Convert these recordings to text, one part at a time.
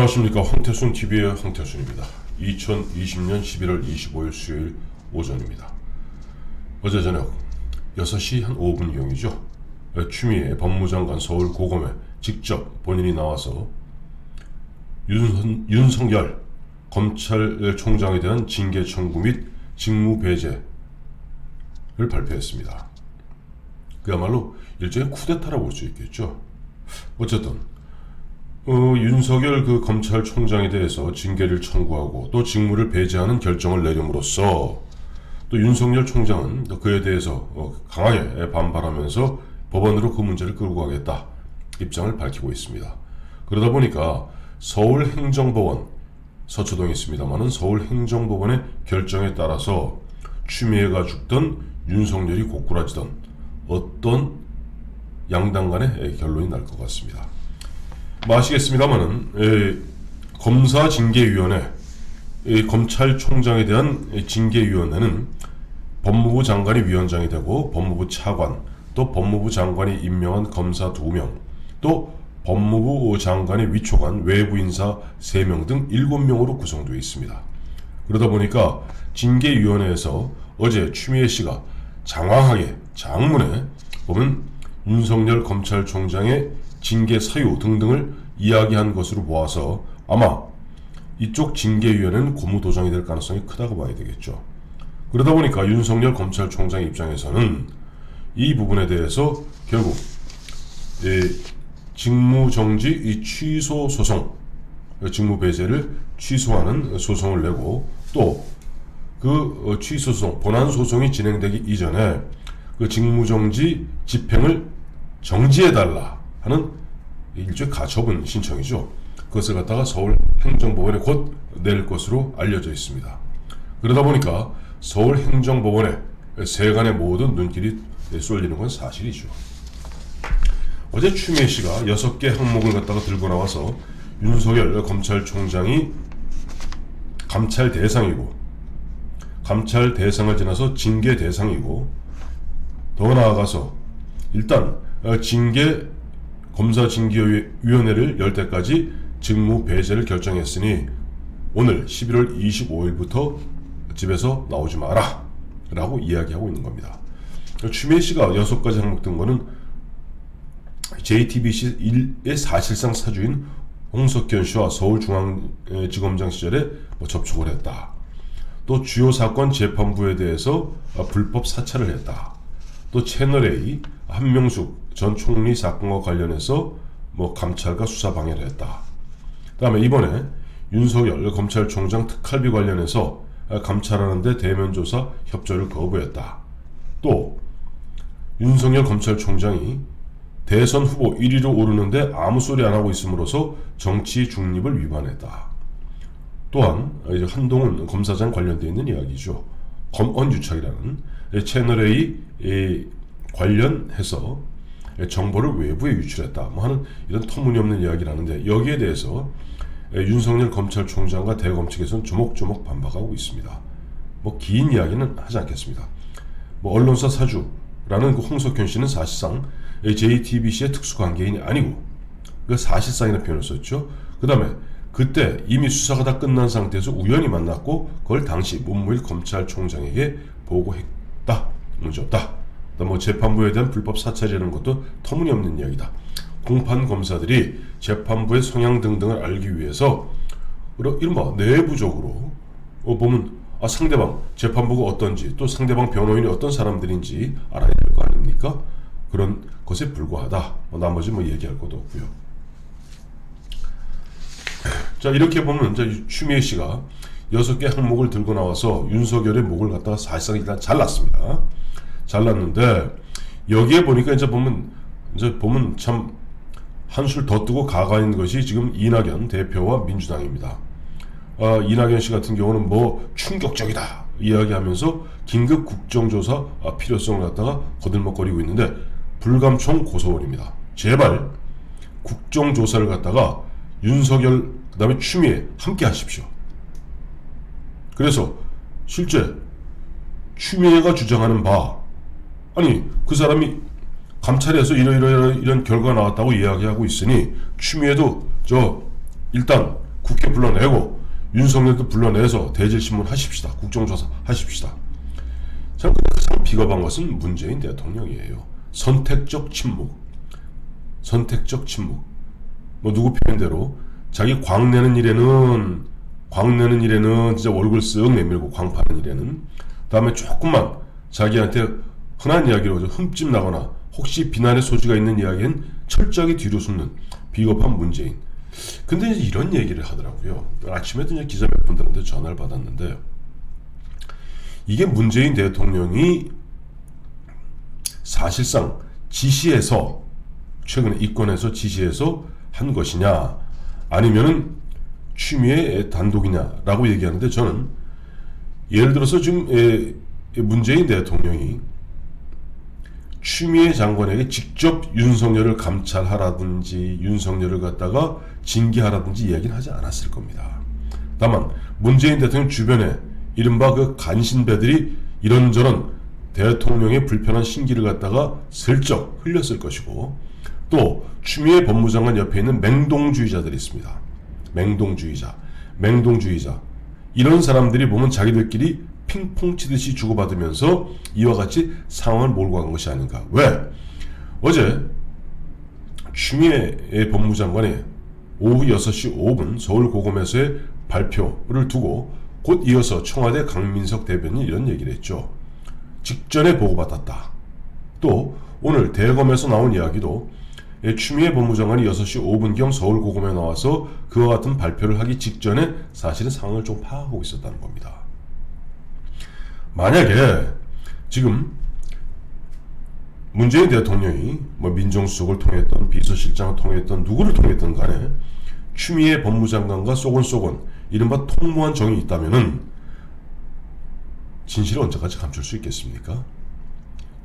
안녕하십니까 황태순 TV의 황태순입니다. 2020년 11월 25일 수요일 오전입니다. 어제 저녁 6시 한 5분경이죠. 추미애 법무장관 서울 고검에 직접 본인이 나와서 윤선, 윤석열 검찰총장에 대한 징계 청구 및 직무 배제를 발표했습니다. 그야말로 일종의 쿠데타라고 볼 수 있겠죠. 어쨌든 어, 윤석열 그 검찰총장에 대해서 징계를 청구하고 또 직무를 배제하는 결정을 내림으로써 또 윤석열 총장은 또 그에 대해서 어, 강하게 반발하면서 법원으로 그 문제를 끌고 가겠다 입장을 밝히고 있습니다. 그러다 보니까 서울행정법원 서초동에 있습니다만은 서울행정법원의 결정에 따라서 추미애가 죽던 윤석열이 고꾸라지던 어떤 양당 간의 결론이 날 것 같습니다. 뭐 아시겠습니다만은 에, 검사 징계위원회 이 검찰총장에 대한 징계위원회는 법무부 장관이 위원장이 되고 법무부 차관 또 법무부 장관이 임명한 검사 2명 또 법무부 장관의 위촉한 외부 인사 3명 등 7명으로 구성되어 있습니다. 그러다 보니까 징계위원회에서 어제 추미애 씨가 장황하게 장문에 보면 윤석열 검찰총장의 징계 사유 등등을 이야기한 것으로 보아서 아마 이쪽 징계위원회는 고무도장이 될 가능성이 크다고 봐야 되겠죠. 그러다 보니까 윤석열 검찰총장 입장에서는 이 부분에 대해서 결국 이 직무정지 이 취소 소송, 직무 배제를 취소하는 소송을 내고 또 그 취소 소송, 본안 소송이 진행되기 이전에 그 직무정지 집행을 정지해달라 하는 일종의 가처분 신청이죠. 그것을 갖다가 서울 행정법원에 곧 낼 것으로 알려져 있습니다. 그러다 보니까 서울 행정법원에 세간의 모든 눈길이 쏠리는 건 사실이죠. 어제 추미애 씨가 여섯 개 항목을 갖다가 들고 나와서 윤석열 검찰총장이 감찰 대상이고 감찰 대상을 지나서 징계 대상이고 더 나아가서 일단 어, 징계 검사 징계위원회를 열 때까지 직무 배제를 결정했으니 오늘 11월 25일부터 집에서 나오지 마라 라고 이야기하고 있는 겁니다. 추미애 씨가 여섯 가지 항목 든 거는 JTBC 1의 사실상 사주인 홍석현 씨와 서울중앙지검장 시절에 뭐 접촉을 했다. 또 주요 사건 재판부에 대해서 불법 사찰을 했다. 또 채널A 한명숙 전 총리 사건과 관련해서 뭐 감찰과 수사 방해를 했다. 그다음에 이번에 윤석열 검찰총장 특활비 관련해서 감찰하는데 대면 조사 협조를 거부했다. 또 윤석열 검찰총장이 대선 후보 1위로 오르는데 아무 소리 안 하고 있음으로써 정치 중립을 위반했다. 또한 한동훈 검사장 관련되어 있는 이야기죠. 검언유착이라는 채널A 관련해서 정보를 외부에 유출했다. 뭐 하는 이런 터무니없는 이야기를 하는데 여기에 대해서 윤석열 검찰총장과 대검 측에서는 조목조목 반박하고 있습니다. 뭐 긴 이야기는 하지 않겠습니다. 뭐 언론사 사주라는 그 홍석현 씨는 사실상 JTBC의 특수 관계인이 아니고 그 사실상이라는 표현을 썼죠. 그 다음에 그때 이미 수사가 다 끝난 상태에서 우연히 만났고 그걸 당시 문무일 검찰총장에게 보고했다. 문제 없다. 뭐 재판부에 대한 불법 사찰이라는 것도 터무니없는 이야기다. 공판 검사들이 재판부의 성향 등등을 알기 위해서 이른바 내부적으로 어, 보면 아, 상대방 재판부가 어떤지 또 상대방 변호인이 어떤 사람들인지 알아야 될 거 아닙니까? 그런 것에 불과하다. 뭐 나머지 뭐 얘기할 것도 없고요. 자 이렇게 보면 이제 추미애 씨가 여섯 개 항목을 들고 나와서 윤석열의 목을 갖다가 사실상 일단 잘랐습니다. 잘랐는데 여기에 보니까 이제 보면 이제 보면 참 한술 더 뜨고 가가 있는 것이 지금 이낙연 대표와 민주당입니다. 아, 이낙연 씨 같은 경우는 뭐 충격적이다 이야기하면서 긴급 국정조사 필요성을 갖다가 거들먹거리고 있는데 불감총 고소원입니다. 제발 국정조사를 갖다가 윤석열 그다음에 추미애 함께 하십시오. 그래서 실제 추미애가 주장하는 바 아니 그 사람이 감찰에서 이런 이런 결과가 나왔다고 이야기하고 있으니 추미애도 저 일단 국회 불러내고 윤석열도 불러내서 대질신문 하십시다. 국정조사 하십시다. 참 가장 비겁한 것은 문재인 대통령이에요. 선택적 침묵. 선택적 침묵. 뭐 누구 표현대로 자기 광 내는 일에는 광 내는 일에는 진짜 얼굴 쓱 내밀고 광 파는 일에는 다음에 조금만 자기한테 흔한 이야기로 좀 흠집 나거나 혹시 비난의 소지가 있는 이야기는 철저하게 뒤로 숨는 비겁한 문재인. 근데 이제 이런 얘기를 하더라고요. 아침에도 이제 기자 몇 분들한테 전화를 받았는데 이게 문재인 대통령이 사실상 지시해서 최근에 이권에서 지시해서 한 것이냐 아니면은 취미의 단독이냐라고 얘기하는데 저는 예를 들어서 지금 에, 문재인 대통령이 추미애 장관에게 직접 윤석열을 감찰하라든지 윤석열을 갖다가 징계하라든지 이야기는 하지 않았을 겁니다. 다만 문재인 대통령 주변에 이른바 그 간신배들이 이런저런 대통령의 불편한 신기를 갖다가 슬쩍 흘렸을 것이고 또 추미애 법무장관 옆에 있는 맹동주의자들이 있습니다. 맹동주의자, 맹동주의자 이런 사람들이 보면 자기들끼리 핑퐁 치듯이 주고받으면서 이와 같이 상황을 몰고 간 것이 아닌가. 왜? 어제 추미애 법무장관이 오후 6시 5분 서울고검에서의 발표를 두고 곧 이어서 청와대 강민석 대변인이 이런 얘기를 했죠. 직전에 보고받았다. 또 오늘 대검에서 나온 이야기도 예, 추미애 법무장관이 6시 5분경 서울 고검에 나와서 그와 같은 발표를 하기 직전에 사실은 상황을 좀 파악하고 있었다는 겁니다. 만약에 지금 문재인 대통령이 뭐 민정수석을 통했던 비서실장을 통했던 누구를 통했던 간에 추미애 법무장관과 쏘곤쏘곤 이른바 통모한 정이 있다면은 진실을 언제까지 감출 수 있겠습니까?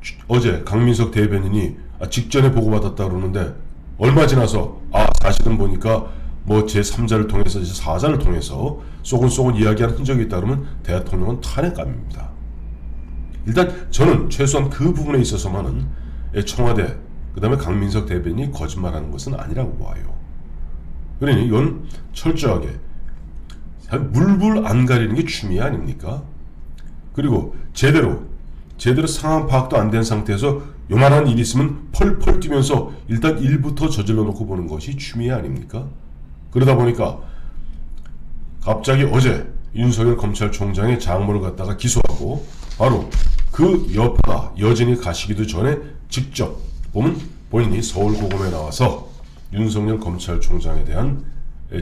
추- 어제 강민석 대변인이 아, 직전에 보고받았다 그러는데 얼마 지나서 아 사실은 보니까 뭐 제3자를 통해서 제4자를 통해서 쏘곤쏘곤 이야기한 흔적이 있다 그러면 대통령은 탄핵감입니다. 일단 저는 최소한 그 부분에 있어서만은 예, 청와대 그 다음에 강민석 대변인이 거짓말하는 것은 아니라고 봐요. 그러니 이건 철저하게 물불 안 가리는 게 취미 아닙니까? 그리고 제대로 제대로 상황 파악도 안 된 상태에서 요만한 일 있으면 펄펄 뛰면서 일단 일부터 저질러 놓고 보는 것이 취미 아닙니까? 그러다 보니까 갑자기 어제 윤석열 검찰총장의 장모를 갖다가 기소하고 바로 그 여파가 여진이 가시기도 전에 직접 보면 본인이 서울고검에 나와서 윤석열 검찰총장에 대한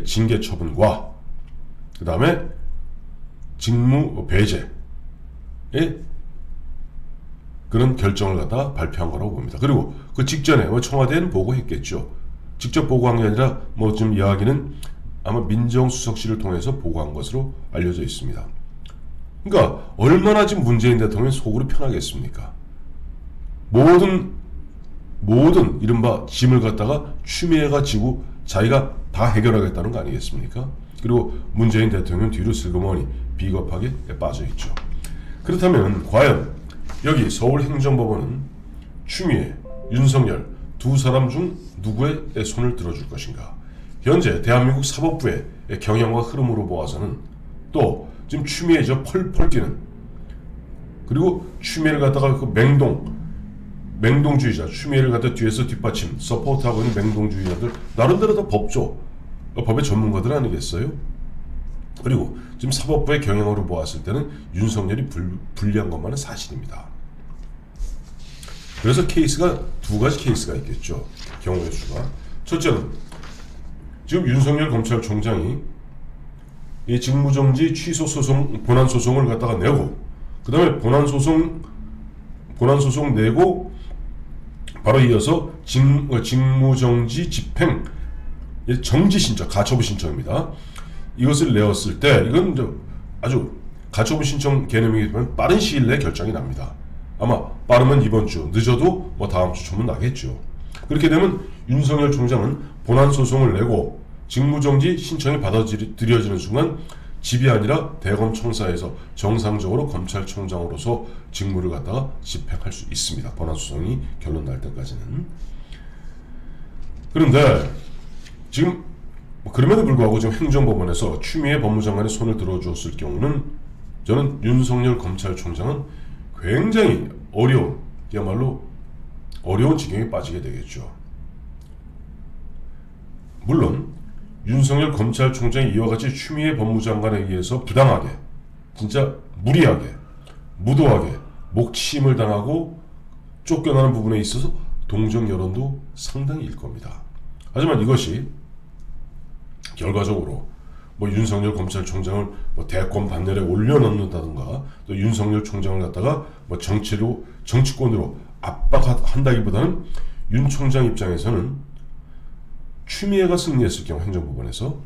징계 처분과 그 다음에 직무 배제의 그런 결정을 갖다 발표한 거라고 봅니다. 그리고 그 직전에 뭐 청와대는 보고했겠죠. 직접 보고한 게 아니라 뭐좀 이야기는 아마 민정수석실을 통해서 보고한 것으로 알려져 있습니다. 그러니까 얼마나 지금 문재인 대통령이 속으로 편하겠습니까? 모든 모든 이른바 짐을 갖다가 추미애가 지고 자기가 다 해결하겠다는 거 아니겠습니까? 그리고 문재인 대통령 뒤로 슬그머니 비겁하게 빠져 있죠. 그렇다면 과연 여기 서울행정법원은 추미애, 윤석열 두 사람 중 누구의 손을 들어줄 것인가? 현재 대한민국 사법부의 경영과 흐름으로 보아서는 또 지금 추미애 저 펄펄 뛰는 그리고 추미애를 갖다가 그 맹동 맹동주의자 추미애를 갖다 뒤에서 뒷받침 서포트하고 있는 맹동주의자들 나름대로 다 법조 어, 법의 전문가들 아니겠어요? 그리고 지금 사법부의 경영으로 보았을 때는 윤석열이 불, 불리한 것만은 사실입니다. 그래서 케이스가 두 가지 케이스가 있겠죠. 경우의 수가. 첫째는 지금 윤석열 검찰총장이 이 직무정지 취소 소송 본안 소송을 갖다가 내고 그다음에 본안 소송 본안 소송 내고 바로 이어서 직, 어, 직무정지 집행 이 정지 신청 가처분 신청입니다. 이것을 내었을 때 이건 아주 가처분 신청 개념이기 때문에 빠른 시일 내에 결정이 납니다. 아마 빠르면 이번 주, 늦어도 뭐 다음 주 초면 나겠죠. 그렇게 되면 윤석열 총장은 본안 소송을 내고 직무정지 신청이 받아들여지는 순간 집이 아니라 대검 청사에서 정상적으로 검찰총장으로서 직무를 갖다가 집행할 수 있습니다. 본안 소송이 결론 날 때까지는. 그런데 지금 뭐 그럼에도 불구하고 지금 행정법원에서 추미애 법무장관이 손을 들어주었을 경우는 저는 윤석열 검찰총장은 굉장히 어려운, 그야말로 어려운 지경에 빠지게 되겠죠. 물론 윤석열 검찰총장이 이와 같이 추미애 법무장관에 의해서 부당하게, 진짜 무리하게, 무도하게 목침을 당하고 쫓겨나는 부분에 있어서 동정 여론도 상당히 일 겁니다. 하지만 이것이 결과적으로 뭐 윤석열 검찰총장을 뭐 대권 반열에 올려놓는다든가 또 윤석열 총장을 갖다가 뭐 정치로 정치권으로 압박한다기보다는 윤 총장 입장에서는 추미애가 승리했을 경우 행정법원에서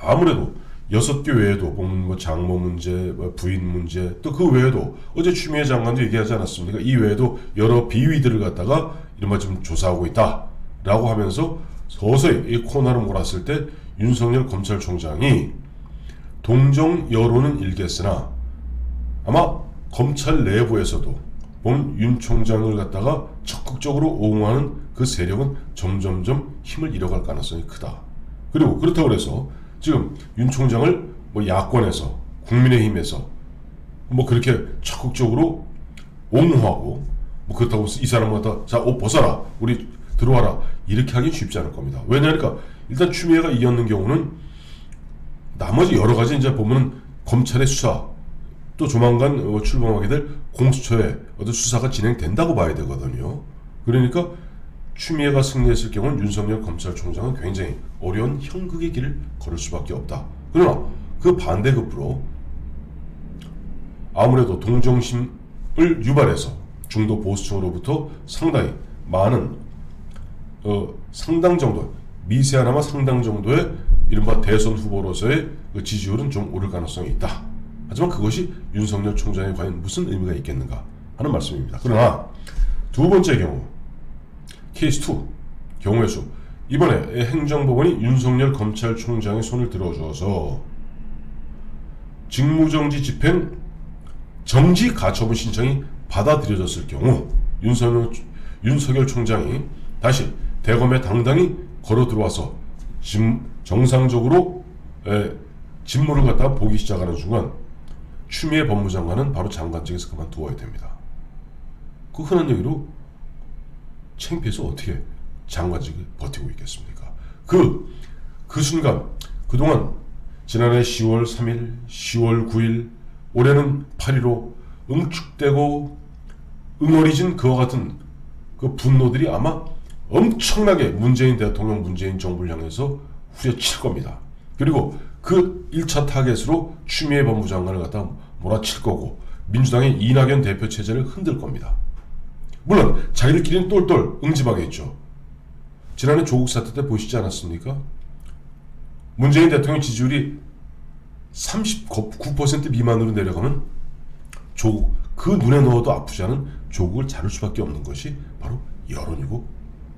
아무래도 여섯 개 외에도 보면 뭐 장모 문제, 뭐 부인 문제 또 그 외에도 어제 추미애 장관도 얘기하지 않았습니까? 이 외에도 여러 비위들을 갖다가 이른바 지금 조사하고 있다 라고 하면서 서서히 이 코너를 몰았을 때 윤석열 검찰총장이 동정 여론은 일겠으나 아마 검찰 내부에서도 보면 윤 총장을 갖다가 적극적으로 옹호하는 그 세력은 점점점 힘을 잃어갈 가능성이 크다. 그리고 그렇다고 해서 지금 윤 총장을 뭐 야권에서 국민의힘에서 뭐 그렇게 적극적으로 옹호하고 뭐 그렇다고 이 사람 갖다 자 옷 벗어라 우리 들어와라 이렇게 하기 쉽지 않을 겁니다. 왜냐니까 일단 추미애가 이겼는 경우는 나머지 여러 가지 이제 보면은 검찰의 수사 또 조만간 어, 출범하게 될 공수처의 어떤 수사가 진행된다고 봐야 되거든요. 그러니까 추미애가 승리했을 경우는 윤석열 검찰총장은 굉장히 어려운 형극의 길을 걸을 수밖에 없다. 그러나 그 반대급부로 아무래도 동정심을 유발해서 중도 보수층으로부터 상당히 많은 어, 상당 정도 미세하나마 상당 정도의 이른바 대선 후보로서의 그 지지율은 좀 오를 가능성이 있다. 하지만 그것이 윤석열 총장에 과연 무슨 의미가 있겠는가 하는 말씀입니다. 그러나 두 번째 경우 케이스 2 경우의 수 이번에 행정법원이 윤석열 검찰총장의 손을 들어주어서 직무정지 집행 정지 가처분 신청이 받아들여졌을 경우 윤석열, 윤석열 총장이 다시 대검에 당당히 걸어 들어와서 진, 정상적으로 에, 직무를 갖다 보기 시작하는 순간 추미애 법무장관은 바로 장관직에서 그만두어야 됩니다. 그 흔한 얘기로 창피해서 어떻게 장관직을 버티고 있겠습니까? 그, 그 순간, 그동안 지난해 10월 3일, 10월 9일, 올해는 8.15 응축되고 응어리진 그와 같은 그 분노들이 아마 엄청나게 문재인 대통령, 문재인 정부를 향해서 후려칠 겁니다. 그리고 그 1차 타겟으로 추미애 법무 장관을 갖다 몰아칠 거고 민주당의 이낙연 대표 체제를 흔들 겁니다. 물론 자기들끼리는 똘똘 응집하겠죠. 지난해 조국 사태 때 보시지 않았습니까? 문재인 대통령 지지율이 39% 미만으로 내려가면 조국 그 눈에 넣어도 아프지 않은 조국을 자를 수밖에 없는 것이 바로 여론이고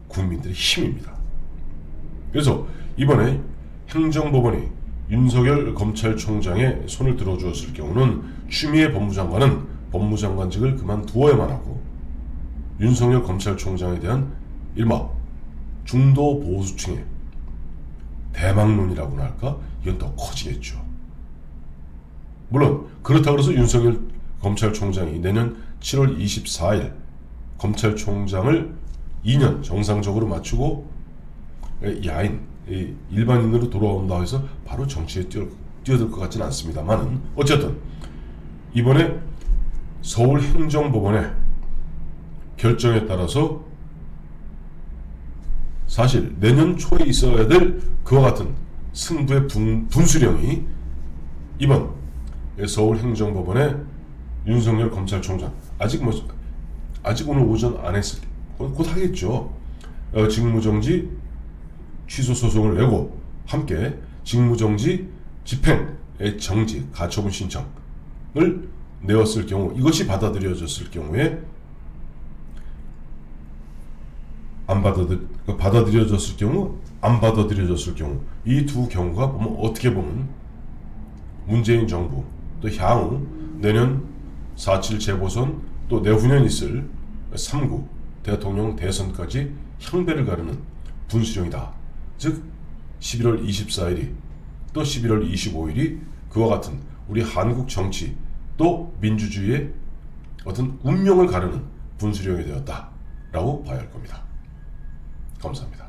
국민들의 힘입니다. 그래서 이번에 행정법원이 윤석열 검찰총장의 손을 들어주었을 경우는 추미애 법무장관은 법무장관직을 그만두어야만 하고 윤석열 검찰총장에 대한 일마 중도 보수층의 대망론이라고나 할까 이건 더 커지겠죠. 물론 그렇다고 해서 윤석열 검찰총장이 내년 7월 24일 검찰총장을 2년 정상적으로 마치고 야인 일반인으로 돌아온다 해서 바로 정치에 뛰어, 뛰어 들 것 같지는 않습니다만은 어쨌든 이번에 서울행정법원의 결정에 따라서 사실 내년 초에 있어야 될 그와 같은 승부의 분, 분수령이 이번 서울행정법원의 윤석열 검찰총장 아직 뭐 아직 오늘 오전 안 했을 곧, 곧 하겠죠. 어, 직무정지 취소 소송을 내고 함께 직무정지 집행의 정지 가처분 신청을 내었을 경우 이것이 받아들여졌을 경우에 안 받아들 받아들여졌을 경우 안 받아들여졌을 경우 이 두 경우가 보면 어떻게 보면 문재인 정부 또 향후 내년 4.7 재보선 또 내후년 있을 3구 대통령 대선까지 향배를 가르는 분수령이다. 즉 11월 24일이 또 11월 25일이 그와 같은 우리 한국 정치 또 민주주의의 어떤 운명을 가르는 분수령이 되었다라고 봐야 할 겁니다. 감사합니다.